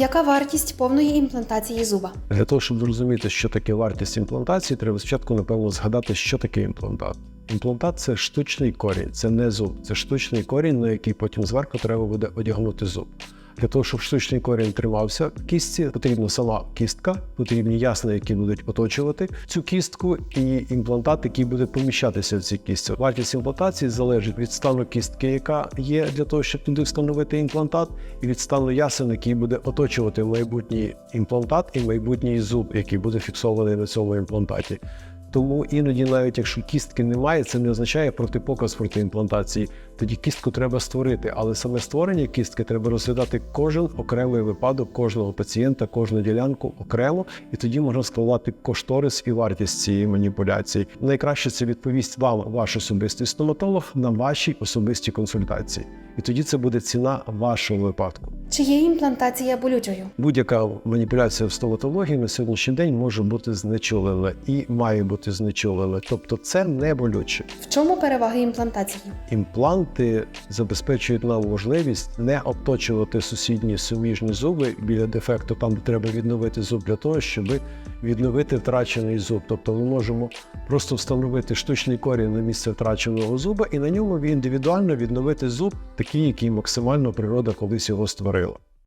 Яка вартість повної імплантації зуба? Для того, щоб зрозуміти, що таке вартість імплантації, треба спочатку, напевно, згадати, що таке імплантат. Імплантат це штучний корінь, це не зуб, це штучний корінь, на який потім зверху треба буде одягнути зуб. Для того, щоб штучний корінь тримався в кістці, потрібна сама кістка, потрібні ясна, які будуть оточувати цю кістку, і імплантат, який буде поміщатися в цій кістці. Вартість імплантації залежить від стану кістки, яка є для того, щоб туди встановити імплантат, і від стану ясен, який буде оточувати майбутній імплантат і майбутній зуб, який буде фіксований на цьому імплантаті. Тому іноді, навіть якщо кістки немає, це не означає протипоказ проти імплантації. Тоді кістку треба створити, але саме створення кістки треба розглядати кожен окремий випадок кожного пацієнта, кожну ділянку окремо, і тоді можна складати кошторис і вартість цієї маніпуляції. Найкраще це відповість вам, ваш особистий стоматолог, на вашій особистій консультації. І тоді це буде ціна вашого випадку. Чи є імплантація болючою? Будь-яка маніпуляція в стоматології на сьогоднішній день може бути знечулена і має бути знечулена. Тобто це не болюче. В чому переваги імплантації? Імпланти забезпечують нам можливість не обточувати сусідні суміжні зуби біля дефекту, там де треба відновити зуб для того, щоб відновити втрачений зуб. Тобто ми можемо просто встановити штучний корінь на місце втраченого зуба і на ньому індивідуально відновити зуб, такий, який максимально природа колись його створила.